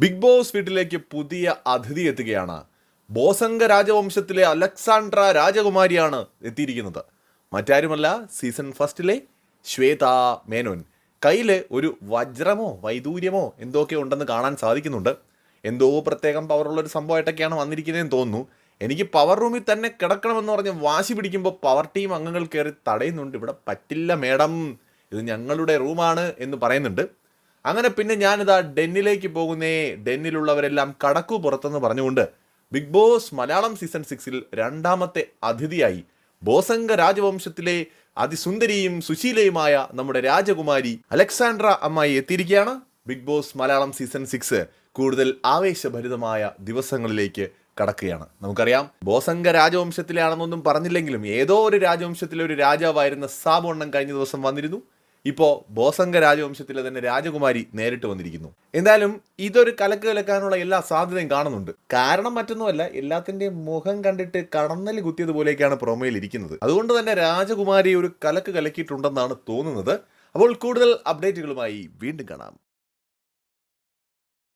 Big boss വീട്ടിലേക്ക് പുതിയ അതിഥി എത്തുകയാണ്. ബോസംഗ രാജവംശത്തിലെ അലക്സാണ്ട്ര രാജകുമാരിയാണ് എത്തിയിരിക്കുന്നത്. മറ്റാരുമല്ല സീസൺ ഫസ്റ്റിലെ ശ്വേത മേനോൻ. കയ്യിൽ ഒരു വജ്രമോ വൈദൂര്യമോ എന്തൊക്കെ ഉണ്ടെന്ന് കാണാൻ സാധിക്കുന്നുണ്ട്. എന്തോ പ്രത്യേകം പവറുള്ള ഒരു സംഭവമായിട്ടൊക്കെയാണ് വന്നിരിക്കുന്നതെന്ന് തോന്നുന്നു. എനിക്ക് പവർ റൂമിൽ തന്നെ കിടക്കണമെന്ന് പറഞ്ഞ് വാശി പിടിക്കുമ്പോൾ പവർ ടീം അംഗങ്ങൾ കയറി തടയുന്നുണ്ട്. ഇവിടെ പറ്റില്ല മേഡം ഇത് ഞങ്ങളുടെ റൂമാണ് എന്ന് പറയുന്നുണ്ട്. അങ്ങനെ പിന്നെ ഞാനിതാ ഡെന്നിലേക്ക് പോകുന്നേ ഡെന്നിലുള്ളവരെല്ലാം കടക്കു പുറത്തെന്ന് പറഞ്ഞുകൊണ്ട് ബിഗ് ബോസ് മലയാളം സീസൺ സിക്സിൽ രണ്ടാമത്തെ അതിഥിയായി. ബോസംഗ രാജവംശത്തിലെ അതിസുന്ദരിയും സുശീലയുമായ നമ്മുടെ രാജകുമാരി അലക്സാണ്ട്ര അമ്മായി എത്തിയിരിക്കുകയാണ് Big Boss Malayalam season six. കൂടുതൽ ആവേശഭരിതമായ ദിവസങ്ങളിലേക്ക് കടക്കുകയാണ്. നമുക്കറിയാം ബോസംഗ രാജവംശത്തിലാണെന്നൊന്നും പറഞ്ഞില്ലെങ്കിലും ഏതോ ഒരു രാജവംശത്തിലെ ഒരു രാജാവായിരുന്ന സാബോണ്ണം കഴിഞ്ഞ ദിവസം വന്നിരുന്നു. ഇപ്പോൾ ബോസംഗ രാജവംശത്തിലെ തന്നെ രാജകുമാരി നേരിട്ട് വന്നിരിക്കുന്നു. എന്തായാലും ഇതൊരു കലക്ക് കലക്കാനുള്ള എല്ലാ സാധ്യതയും കാണുന്നുണ്ട്. കാരണം മറ്റൊന്നുമല്ല എല്ലാത്തിന്റെയും മുഖം കണ്ടിട്ട് കടന്നൽ കുത്തിയതുപോലെയൊക്കെയാണ് പ്രൊമോയിൽ ഇരിക്കുന്നത്. അതുകൊണ്ട് തന്നെ രാജകുമാരി ഒരു കലക്ക് കലക്കിയിട്ടുണ്ടെന്നാണ് തോന്നുന്നത്. അപ്പോൾ കൂടുതൽ അപ്ഡേറ്റുകളുമായി വീണ്ടും കാണാം.